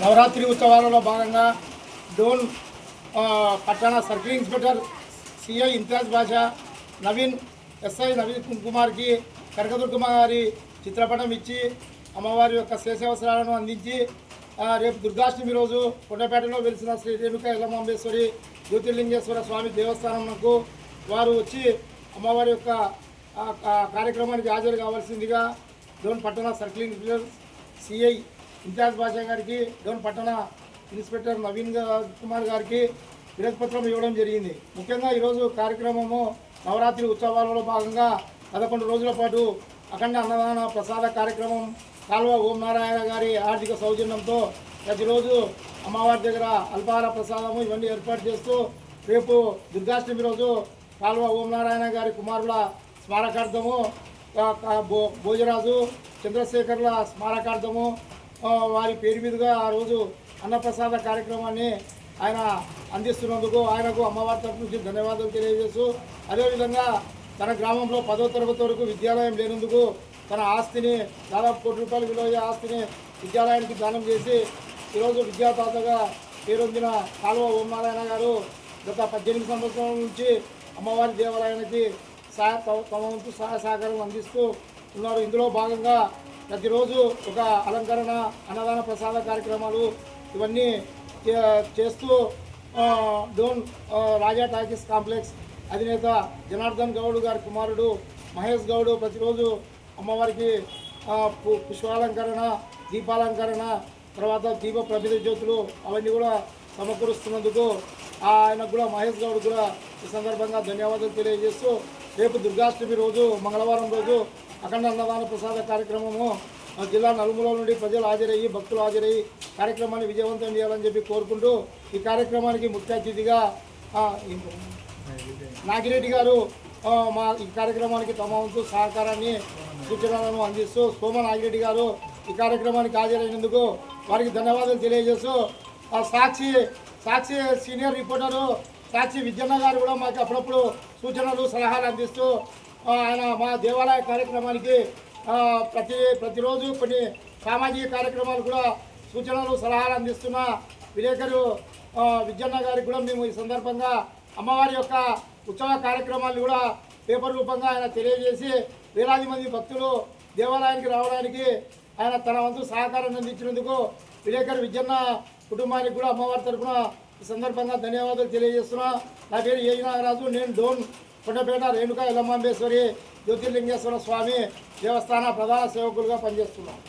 నవరాత్రి ఉత్సవాలలో భాగంగా డోన్ పట్టణ circle inspector CI Imtiaz Basha Naveen SI Naveen కుమార్కి కనకదుర్గమ్మ గారి చిత్రపటం ఇచ్చి అమ్మవారి యొక్క శేషవసరాలను అందించి రేపు దుర్గాష్టమి రోజు కొండపేటలో వెలిసిన శ్రీ రేణుక ఎల్లమాంబేశ్వరి జ్యోతిర్లింగేశ్వర స్వామి దేవస్థానంకు వారు వచ్చి అమ్మవారి యొక్క కార్యక్రమానికి హాజరు కావాల్సిందిగా డోన్ పట్టణ circle inspector CI Imtiaz Basha గారికి డోన్ పట్టణ ఇన్స్పెక్టర్ నవీన్ కుమార్ గారికి వినతిపత్రం ఇవ్వడం జరిగింది. ముఖ్యంగా ఈరోజు కార్యక్రమము నవరాత్రి ఉత్సవాలలో భాగంగా పదకొండు రోజుల పాటు అఖండ అన్నదాన ప్రసాద కార్యక్రమం కాల్వ ఓం నారాయణ గారి ఆర్థిక సౌజన్యంతో ప్రతిరోజు అమ్మవారి దగ్గర అల్పాహార ప్రసాదము ఇవన్నీ ఏర్పాటు చేస్తూ రేపు దుర్గాష్టమి రోజు కాల్వ ఓం నారాయణ గారి కుమారుల స్మారకార్థము భో భోజరాజు చంద్రశేఖర్ల స్మారకార్థము వారి పేరు మీదుగా ఆ రోజు అన్నప్రసాద కార్యక్రమాన్ని ఆయన అందిస్తున్నందుకు ఆయనకు అమ్మవారి తరఫు నుంచి ధన్యవాదాలు తెలియజేస్తూ అదేవిధంగా తన గ్రామంలో పదో తరగతి వరకు విద్యాలయం లేనందుకు తన ఆస్తిని దాదాపు కోటి రూపాయలు విలువ ఆస్తిని విద్యాలయానికి దానం చేసి ఈరోజు విద్యాదాతగా పేరొందిన కాలువ ఉమ్మారాయణ గారు గత పద్దెనిమిది సంవత్సరాల నుంచి అమ్మవారి దేవాలయానికి సహాయ తమ వంతు సహాయ సహకారం అందిస్తూ ఉన్నారు. ఇందులో భాగంగా ప్రతిరోజు ఒక అలంకరణ అన్నదాన ప్రసాద కార్యక్రమాలు ఇవన్నీ చే- చేస్తూ డోన్ రాజా టాకీస్ కాంప్లెక్స్ అధినేత జనార్దన్ గౌడ్ గారి కుమారుడు మహేష్ గౌడ్ ప్రతిరోజు అమ్మవారికి పుష్పాలంకరణ దీపాలంకరణ తర్వాత దీప ప్రభిద జ్యోతులు అవన్నీ కూడా సమకూరుస్తున్నందుకు ఆయనకు కూడా మహేష్ గౌడ్ కూడా ఈ సందర్భంగా ధన్యవాదాలు తెలియజేస్తూ రేపు దుర్గాష్టమి రోజు మంగళవారం రోజు అఖండ అన్నదాన ప్రసాద కార్యక్రమము జిల్లా నలుమూల నుండి ప్రజలు హాజరయ్యి భక్తులు హాజరయ్యి కార్యక్రమాన్ని విజయవంతం చేయాలని చెప్పి కోరుకుంటూ ఈ కార్యక్రమానికి ముఖ్య అతిథిగా నాగిరెడ్డి గారు మా ఈ కార్యక్రమానికి తమ వంతు సహకారాన్ని సూచనలను అందిస్తూ సోమ నాగిరెడ్డి గారు ఈ కార్యక్రమానికి హాజరైనందుకు వారికి ధన్యవాదాలు తెలియజేస్తూ ఆ సాక్షి సాక్షి సీనియర్ రిపోర్టరు సాక్షి విద్యన్న గారు కూడా మాకు అప్పుడప్పుడు సూచనలు సలహాలు అందిస్తూ ఆయన మా దేవాలయ కార్యక్రమానికి ప్రతి ప్రతిరోజు కొన్ని సామాజిక కార్యక్రమాలు కూడా సూచనలు సలహాలు అందిస్తున్న విలేకరు ఆ, గారికి కూడా మేము ఈ సందర్భంగా అమ్మవారి యొక్క ఉత్సవ కార్యక్రమాలు కూడా పేపర్ రూపంగా ఆయన తెలియజేసి వేలాది మంది భక్తులు దేవాలయానికి రావడానికి ఆయన తన వంతు సహకారాన్ని అందించినందుకు విలేకరు విద్యన్న కుటుంబానికి కూడా అమ్మవారి తరఫున ఈ సందర్భంగా ధన్యవాదాలు తెలియజేస్తున్నా. నా పేరు ఏ నాగరాజు నేను డోన్ కొండపేట రేణుక ఎల్లమాంబేశ్వరి జ్యోతిర్లింగేశ్వర స్వామి దేవస్థాన ప్రధాన సేవకులుగా పనిచేస్తున్నాను